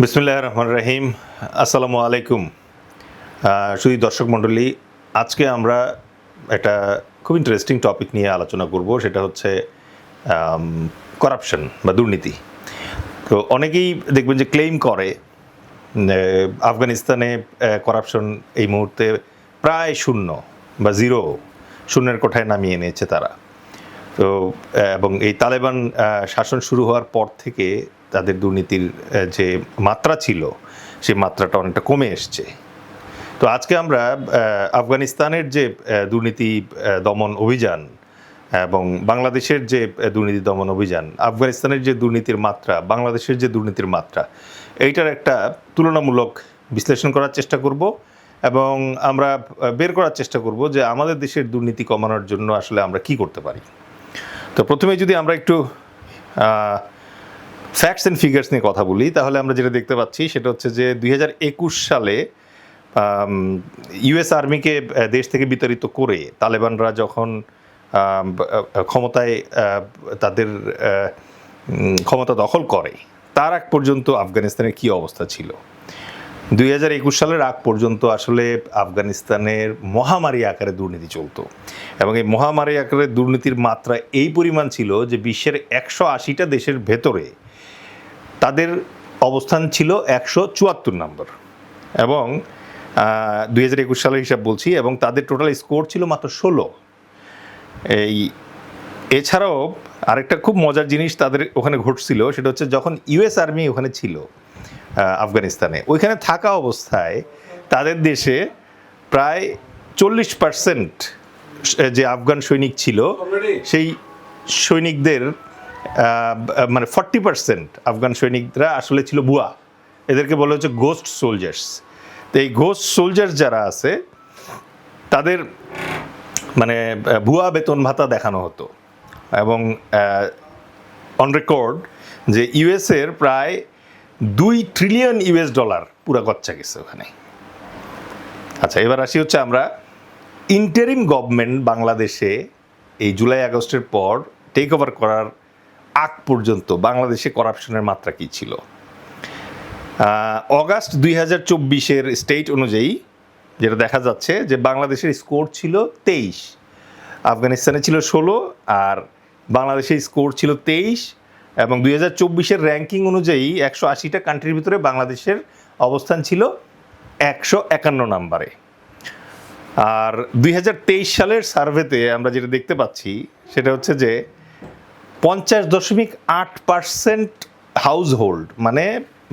বিসমুল্লাহ রহমান রহিম। আসসালামু আলাইকুম। শুধু দর্শক মণ্ডলী, আজকে আমরা একটা খুব ইন্টারেস্টিং টপিক নিয়ে আলোচনা করব, সেটা হচ্ছে করাপশন বা দুর্নীতি। তো অনেকেই দেখবেন যে ক্লেম করে আফগানিস্তানে করাপশন এই মুহূর্তে প্রায় শূন্য বা জিরো শূন্যের কোঠায় নামিয়ে এনেছে তারা। তো এবং এই তালেবান শাসন শুরু হওয়ার পর থেকে তাদের দুর্নীতির যে মাত্রা ছিল সেই মাত্রাটা অনেকটা কমে এসছে। তো আজকে আমরা আফগানিস্তানের যে দুর্নীতি দমন অভিযান এবং বাংলাদেশের যে দুর্নীতি দমন অভিযান, আফগানিস্তানের যে দুর্নীতির মাত্রা, বাংলাদেশের যে দুর্নীতির মাত্রা, এইটার একটা তুলনামূলক বিশ্লেষণ করার চেষ্টা করব এবং আমরা বের করার চেষ্টা করব যে আমাদের দেশের দুর্নীতি কমানোর জন্য আসলে আমরা কি করতে পারি। তো প্রথমে যদি আমরা একটু ফ্যাক্টস অ্যান্ড ফিগার্স নিয়ে কথা বলি, তাহলে আমরা যেটা দেখতে পাচ্ছি সেটা হচ্ছে যে দুই হাজার একুশ সালে ইউএস আর্মিকে দেশ থেকে বিতাড়িত করে তালেবানরা যখন ক্ষমতায় তাদের ক্ষমতা দখল করে, তার আগ পর্যন্ত আফগানিস্তানের কী অবস্থা ছিল? দুই হাজার একুশ সালের আগ পর্যন্ত আসলে আফগানিস্তানের মহামারী আকারে দুর্নীতি চলতো এবং এই মহামারী আকারে দুর্নীতির মাত্রা এই পরিমাণ ছিল যে বিশ্বের একশো আশিটা দেশের ভেতরে তাদের অবস্থান ছিল একশো চুয়াত্তর নম্বর। এবং দুই হাজার একুশ সালের হিসাব বলছি এবং তাদের টোটাল স্কোর ছিল মাত্র ষোলো। এই এছাড়াও আরেকটা খুব মজার জিনিস তাদের ওখানে ঘটছিল সেটা হচ্ছে যখন ইউএস আর্মি ওখানে ছিল আফগানিস্তানে ওইখানে থাকা অবস্থায় তাদের দেশে প্রায় চল্লিশ পার্সেন্ট যে আফগান সৈনিক ছিল সেই সৈনিকদের মানে ফর্টি পার্সেন্ট আফগান সৈনিকরা আসলে ছিল বুয়া। এদেরকে বলা হচ্ছে গোস্ট সোলজার্স তো এই গোস্ট সোলজার্স যারা আছে, তাদের মানে ভুয়া বেতন ভাতা দেখানো হতো। এবং অন রেকর্ড যে ইউএসের প্রায় দুই ট্রিলিয়ন ইউএস ডলার পুরা গচ্চা গেছে ওখানে। আচ্ছা এবার আসি হচ্ছে আমরা ইন্টারিম গভর্নমেন্ট বাংলাদেশে এই জুলাই আগস্টের পর টেক ওভার করার আগ পর্যন্ত বাংলাদেশে করাপশনের মাত্রা কী ছিল? অগাস্ট দুই হাজার চব্বিশের স্টেট অনুযায়ী যেটা দেখা যাচ্ছে যে বাংলাদেশের স্কোর ছিল তেইশ, আফগানিস্তানে ছিল ষোলো আর বাংলাদেশের স্কোর ছিল তেইশ এবং দুই হাজার চব্বিশের র্যাঙ্কিং অনুযায়ী একশো আশিটা কান্ট্রির ভিতরে বাংলাদেশের অবস্থান ছিল একশো একান্ন নাম্বারে। আর দুই হাজার তেইশ সালের সার্ভেতে আমরা যেটা দেখতে পাচ্ছি সেটা হচ্ছে যে পঞ্চাশ দশমিক আট পার্সেন্ট হাউস হোল্ড মানে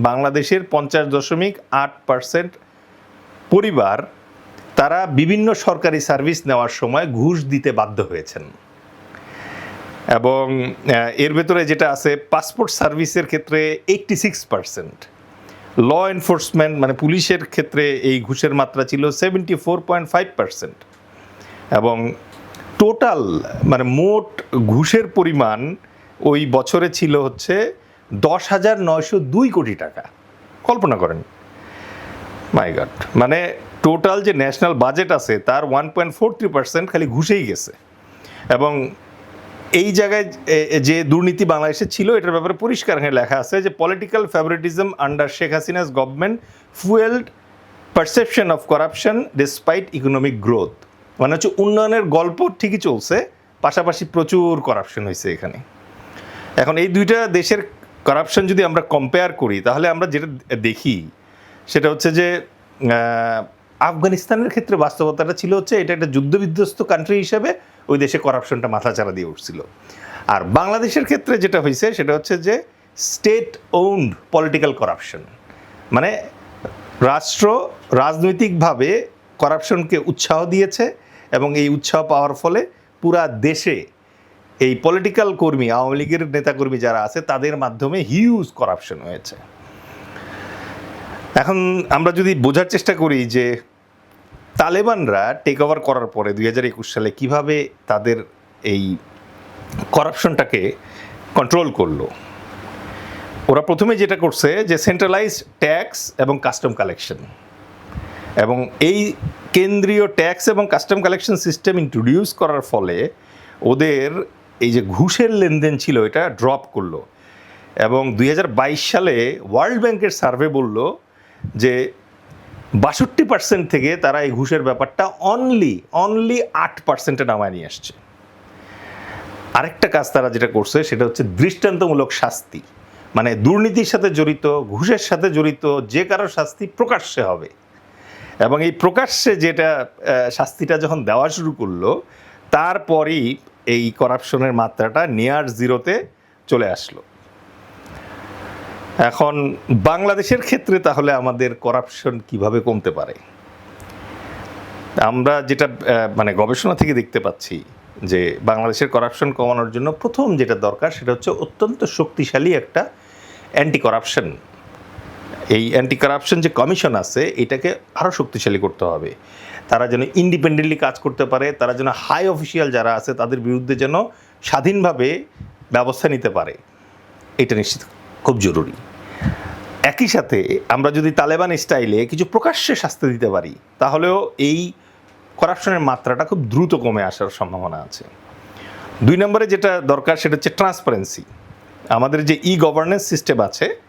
বাংলাদেশের পঞ্চাশ দশমিক আট পার্সেন্ট পরিবার, তারা বিভিন্ন সরকারি সার্ভিস নেওয়ার সময় ঘুষ দিতে বাধ্য হয়েছেন। এবং এর ভেতরে যেটা আছে পাসপোর্ট সার্ভিসের ক্ষেত্রে eighty six percent law enforcement মানে পুলিশের ক্ষেত্রে এই ঘুষের মাত্রা ছিল seventy four point five percent এবং টোটাল মানে মোট ঘুষের পরিমাণ ওই বছরে ছিল হচ্ছে দশ হাজার নয়শো দুই কোটি টাকা। কল্পনা করেন। My god. মানে টোটাল যে ন্যাশনাল বাজেট আছে, তার one point four three percent খালি ঘুষেই গেছে। এবং এই জায়গায় যে দুর্নীতি বাংলাদেশে ছিল, এটার ব্যাপারে পরিষ্কার এখানে লেখা আছে যে political favouritism under Sheikh Hasina's government fuelled perception of corruption despite economic growth মানে হচ্ছে উন্নয়নের গল্প ঠিকই চলছে, পাশাপাশি প্রচুর করাপশন হয়েছে এখানে। এখন এই দুইটা দেশের করাপশন যদি আমরা কম্পেয়ার করি, তাহলে আমরা যেটা দেখি, সেটা হচ্ছে যে আফগানিস্তানের ক্ষেত্রে বাস্তবতাটা ছিল হচ্ছে এটা একটা যুদ্ধবিধ্বস্ত কান্ট্রি হিসেবে ওই দেশে করাপশনটা মাথাচাড়া দিয়ে উঠছিল। আর বাংলাদেশের ক্ষেত্রে যেটা হয়েছে সেটা হচ্ছে যে স্টেট ওন্ড পলিটিক্যাল করাপশন মানে রাষ্ট্র রাজনৈতিকভাবে করাপশনকে উৎসাহ দিয়েছে এবং এই উৎসাহ পাওয়ার ফলে পুরা দেশে এই পলিটিক্যাল কর্মী, আওয়ামী লীগের নেতাকর্মী যারা আছে, তাদের মাধ্যমে হিউজ করাপশন হয়েছে। এখন আমরা যদি বোঝার চেষ্টা করি যে তালেবানরা টেক ওভার করার পরে দুই হাজার একুশ সালে কীভাবে তাদের এই করাপশনটাকে কন্ট্রোল করল, ওরা প্রথমে যেটা করছে যে সেন্ট্রালাইজ ট্যাক্স এবং কাস্টম কালেকশন এবং এই কেন্দ্রীয় ট্যাক্স এবং কাস্টম কালেকশন সিস্টেম ইন্ট্রোডিউস করার ফলে ওদের এই যে ঘুষের লেনদেন ছিল, এটা ড্রপ করল। এবং দুই হাজার বাইশ সালে ওয়ার্ল্ড ব্যাংকের সার্ভে বলল যে বাষট্টি পার্সেন্ট থেকে তারা এই ঘুষের ব্যাপারটা অনলি অনলি আট পার্সেন্টে নামায় নিয়ে আসছে। আরেকটা কাজ তারা যেটা করছে, সেটা হচ্ছে দৃষ্টান্তমূলক শাস্তি। মানে দুর্নীতির সাথে জড়িত, ঘুষের সাথে জড়িত যে কারও শাস্তি প্রকাশ্যে হবে। এবং এই প্রকাশ্যে যেটা শাস্তিটা যখন দেওয়া শুরু করল, তারপরই এই করাপশনের মাত্রাটা নিয়ার জিরোতে চলে আসলো। এখন বাংলাদেশের ক্ষেত্রে তাহলে আমাদের করাপশন কীভাবে কমতে পারে? আমরা যেটা মানে গবেষণা থেকে দেখতে পাচ্ছি যে বাংলাদেশের করাপশন কমানোর জন্য প্রথম যেটা দরকার সেটা হচ্ছে অত্যন্ত শক্তিশালী একটা অ্যান্টি করাপশন এই অ্যান্টি কারাপশন যে কমিশন আছে, এটাকে আরও শক্তিশালী করতে হবে। তারা যেন ইন্ডিপেন্ডেন্টলি কাজ করতে পারে, তারা যেন হাই অফিসিয়াল যারা আছে, তাদের বিরুদ্ধে যেন স্বাধীনভাবে ব্যবস্থা নিতে পারে। এটা নিশ্চিত খুব জরুরি। একই সাথে আমরা যদি তালেবান স্টাইলে কিছু প্রকাশ্যে শাস্তি দিতে পারি, তাহলেও এই করাপশনের মাত্রাটা খুব দ্রুত কমে আসার সম্ভাবনা আছে। দুই নম্বরে যেটা দরকার, সেটা হচ্ছে ট্রান্সপারেন্সি আমাদের যে ই গভর্নেন্স সিস্টেম আছে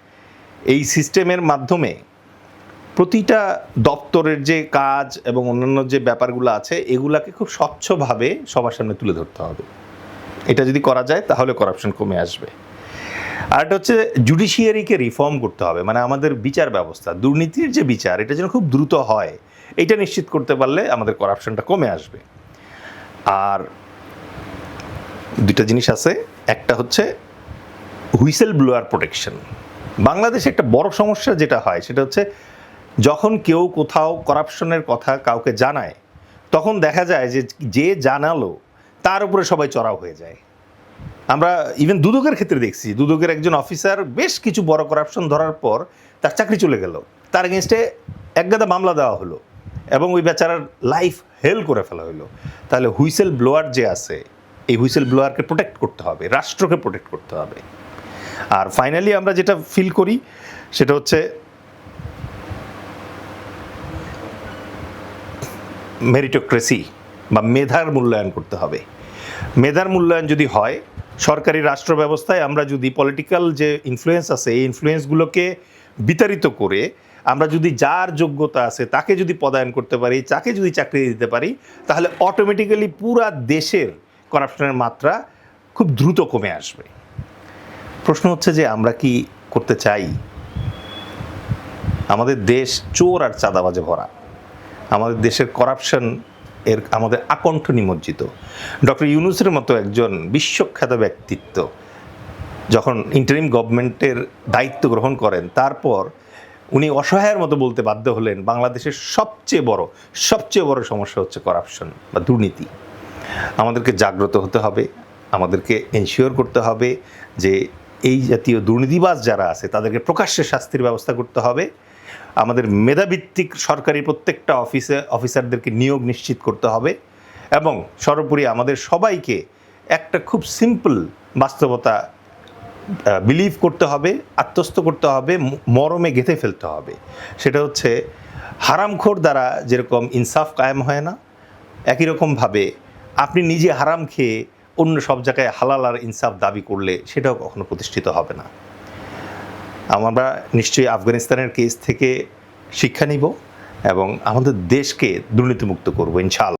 এই সিস্টেমের মাধ্যমে প্রতিটা দপ্তরের যে কাজ এবং অন্যান্য যে ব্যাপারগুলো আছে, এগুলাকে খুব স্বচ্ছভাবে সবার সামনে তুলে ধরতে হবে। এটা যদি করা যায়, তাহলে করাপশন কমে আসবে। আর একটা হচ্ছে জুডিশিয়ারিকে রিফর্ম করতে হবে মানে আমাদের বিচার ব্যবস্থা, দুর্নীতির যে বিচার, এটা যেন খুব দ্রুত হয়, এটা নিশ্চিত করতে পারলে আমাদের করাপশনটা কমে আসবে। আর দুইটা জিনিস আছে, একটা হচ্ছে হুইসেল ব্লোয়ার প্রোটেকশন বাংলাদেশে একটা বড় সমস্যা যেটা হয়, সেটা হচ্ছে যখন কেউ কোথাও করাপশনের কথা কাউকে জানায়, তখন দেখা যায় যে যে জানালো, তার উপরে সবাই চড়াও হয়ে যায়। আমরা ইভেন দুদকের ক্ষেত্রে দেখছি, দুদকের একজন অফিসার বেশ কিছু বড় করাপশন ধরার পর তার চাকরি চলে গেল। তার এগেনস্টে একগাদা মামলা দেওয়া হলো এবং ওই বেচারার লাইফ হেল করে ফেলা হলো। তাহলে হুইসেল ব্লোয়ার যে আছে, এই হুইসেল ব্লোয়ারকে প্রোটেক্ট করতে হবে, রাষ্ট্রকে প্রোটেক্ট করতে হবে। আর ফাইনালি আমরা যেটা ফিল করি, সেটা হচ্ছে মেরিটোক্রেসি বা মেধার মূল্যায়ন করতে হবে। মেধার মূল্যায়ন যদি হয়, সরকারি রাষ্ট্র ব্যবস্থায় আমরা যদি পলিটিক্যাল যে ইনফ্লুয়েন্স আছে, এই ইনফ্লুয়েন্সগুলোকে বিতাড়িত করে আমরা যদি যার যোগ্যতা আছে, তাকে যদি পদায়ন করতে পারি, তাকে যদি চাকরি দিতে পারি, তাহলে অটোমেটিক্যালি পুরা দেশের করাপশনের মাত্রা খুব দ্রুত কমে আসবে। প্রশ্ন হচ্ছে যে আমরা কি করতে চাই? আমাদের দেশ চোর আর চাঁদাবাজে ভরা। আমাদের দেশের করাপশন এর, আমাদের আকণ্ঠ নিমজ্জিত। ডক্টর ইউনুসের মতো একজন বিশ্বখ্যাত ব্যক্তিত্ব যখন ইন্টারিম গভর্নমেন্টের দায়িত্ব গ্রহণ করেন, তারপর উনি অসহায়ের মতো বলতে বাধ্য হলেন, বাংলাদেশের সবচেয়ে বড় সবচেয়ে বড় সমস্যা হচ্ছে করাপশন বা দুর্নীতি। আমাদেরকে জাগ্রত হতে হবে, আমাদেরকে এনশিওর করতে হবে যে এই জাতীয় দুর্নীতিবাজ যারা আছে, তাদেরকে প্রকাশ্যে শাস্তির ব্যবস্থা করতে হবে। আমাদের মেধাভিত্তিক সরকারি প্রত্যেকটা অফিসে, অফিসারদেরকে নিয়োগ নিশ্চিত করতে হবে এবং সর্বোপরি আমাদের সবাইকে একটা খুব সিম্পল বাস্তবতা বিলিভ করতে হবে, আত্মস্থ করতে হবে মরমে গেঁথে ফেলতে হবে। সেটা হচ্ছে হারামখোর দ্বারা যেরকম ইনসাফ কায়েম হয় না, একই রকমভাবে আপনি নিজে হারাম খেয়ে অন্য সব জায়গায় হালাল আর ইনসাফ দাবি করলে সেটাও কখনো প্রতিষ্ঠিত হবে না। আমরা নিশ্চয়ই আফগানিস্তানের কেস থেকে শিক্ষা নিব এবং আমাদের দেশকে দুর্নীতিমুক্ত করব, ইনশাআল্লাহ।